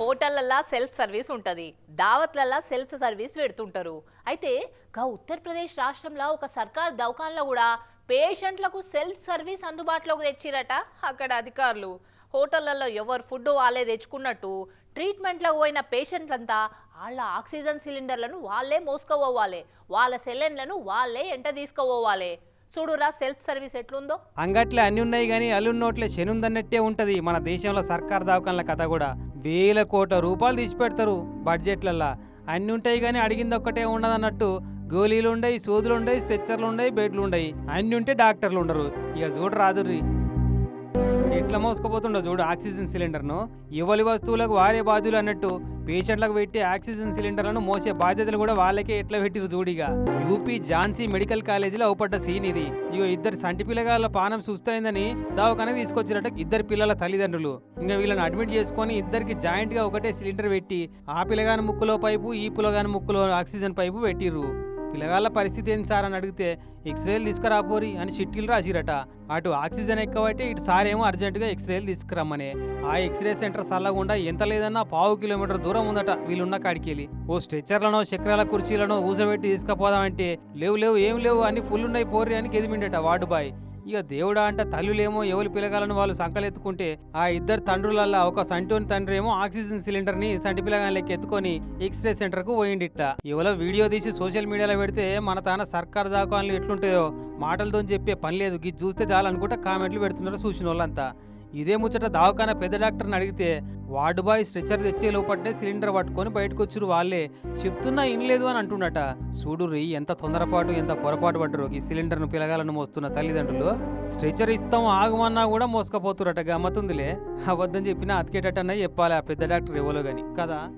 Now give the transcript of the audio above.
హోటళ్ళల్లో self service ఉంటుంది. దావత్లలో self service పెడుతుంటారు. అయితే గా ఉత్తరప్రదేశ్ రాష్ట్రంలో ఒక సర్కార్ దవకాన్లో కూడా పేషెంట్లకు సెల్ఫ్ సర్వీస్ అందుబాటులోకి తెచ్చిరట అక్కడ అధికారులు. హోటళ్ళలో ఎవరు ఫుడ్ వాళ్ళే తెచ్చుకున్నట్టు ట్రీట్మెంట్లకు పోయిన పేషెంట్లంతా వాళ్ళ ఆక్సిజన్ సిలిండర్లను వాళ్ళే మోసుకోవాలి వాళ్ళ సెలెన్లను వాళ్ళే ఎంట తీసుకోవాలి చూడురా సెల్ఫ్ సర్వీస్ ఎట్లుందో. అంగట్లే అన్ని ఉన్నాయి కానీ అల్లున్నోట్లే శనుందన్నట్టే ఉంటది మన దేశంలో సర్కార్ దవాఖాన్ల కథ కూడా. వేల కోట్ల రూపాయలు తీసి పెడతారు బడ్జెట్లల్లా. అన్ని ఉంటాయి కానీ అడిగింది ఒక్కటే ఉండదన్నట్టు. గోళీలు ఉండయి సూదులు ఉండయి స్ట్రెచ్చర్లు ఉండయి బెడ్లు ఉండయి అన్ని ఉంటే డాక్టర్లు ఉండరు. ఇక చూడు రాదుర్రి. ఎట్లా మోసుకుపోతుండో చూడు ఆక్సిజన్ సిలిండర్ను. ఎవరి వస్తువులకు వారే బాధ్యులు అన్నట్టు. పేషెంట్లకు పెట్టి ఆక్సిజన్ సిలిండర్లను మోసే బాధ్యతలు కూడా వాళ్ళకే ఎట్లా పెట్టిరు చూడిగా యూపీ ఝాన్సీ మెడికల్ కాలేజీలో అవుపడ్డ సీన్ ఇది. ఇగో ఇద్దరు సంటి పిల్లగాళ్ళ పానం సుస్తైందని దావకన తీసుకొచ్చినట్టు ఇద్దరు పిల్లల తల్లిదండ్రులు. ఇంకా వీళ్ళని అడ్మిట్ చేసుకొని ఇద్దరికి జాయింట్గా ఒకటే సిలిండర్ పెట్టి ఆ పిల్లగాని ముక్కులో పైపు ఈ పిల్లగాని ముక్కులో ఆక్సిజన్ పైపు పెట్టిర్రు. పిల్లగాళ్ళ పరిస్థితి ఏంటి సార్ అని అడిగితే ఎక్స్రేలు తీసుకురాపోరి అని చిట్టీలు రాసిరట. అటు ఆక్సిజన్ ఎక్కువైతే ఇటు సార్ ఏమో అర్జెంటుగా ఎక్స్రేలు తీసుకురమ్మని. ఆ ఎక్స్రే సెంటర్ సల్లగుండా ఎంత లేదన్నా పావు కిలోమీటర్ దూరం ఉందట వీళ్ళున్న కాడికి వెళ్ళి ఓ స్ట్రెచ్చర్లను చక్రాల కుర్చీలను ఊసబెట్టి తీసుకుపోదామంటే లేవు లేవు ఏం లేవు అని ఫుల్ ఉన్నాయి పోర్రి అని గెదిమిండట వార్డు బాయ్. ఇక దేవుడా అంటే తల్లులేమో ఎవరి పిలగాలని వాళ్ళు సంకలెత్తుకుంటే ఆ ఇద్దరు తండ్రులల్లా ఒక సంటోని తండ్రి ఏమో ఆక్సిజన్ సిలిండర్ని సంటి పిల్లగాళ్ళకి ఎత్తుకొని ఎక్స్రే సెంటర్కు పోయిండిట్ట ఎవరో వీడియో తీసి సోషల్ మీడియాలో పెడితే మన తాన సర్కార్ దాఖలు ఎట్లుంటాయో మాటలతో చెప్పే పని లేదు. గిది చూస్తే చాలనుకుంటే కామెంట్లు పెడుతున్నారు చూసిన వాళ్ళంతా ఇదే ముచ్చట దావకాన పెద్ద డాక్టర్ని అడిగితే వార్డు బాయ్ స్ట్రెచ్చర్ తెచ్చే లోపట్టే సిలిండర్ పట్టుకొని బయటకు వాళ్ళే. చెప్తున్నా ఇనలేదు అని అంటున్నట చూడుర్రి ఎంత తొందరపాటు ఎంత పొరపాటు పడ్డరు ఈ సిలిండర్ను పిలగాలను మోస్తున్న తల్లిదండ్రులు. స్ట్రెచ్చర్ ఇస్తాం ఆగమన్నా కూడా మోసుకపోతురట గమ్మతుందిలే. అబద్ధం చెప్పినా అతికేటట్టన్నా చెప్పాలి ఆ పెద్ద డాక్టర్ ఎవరో గాని. కదా?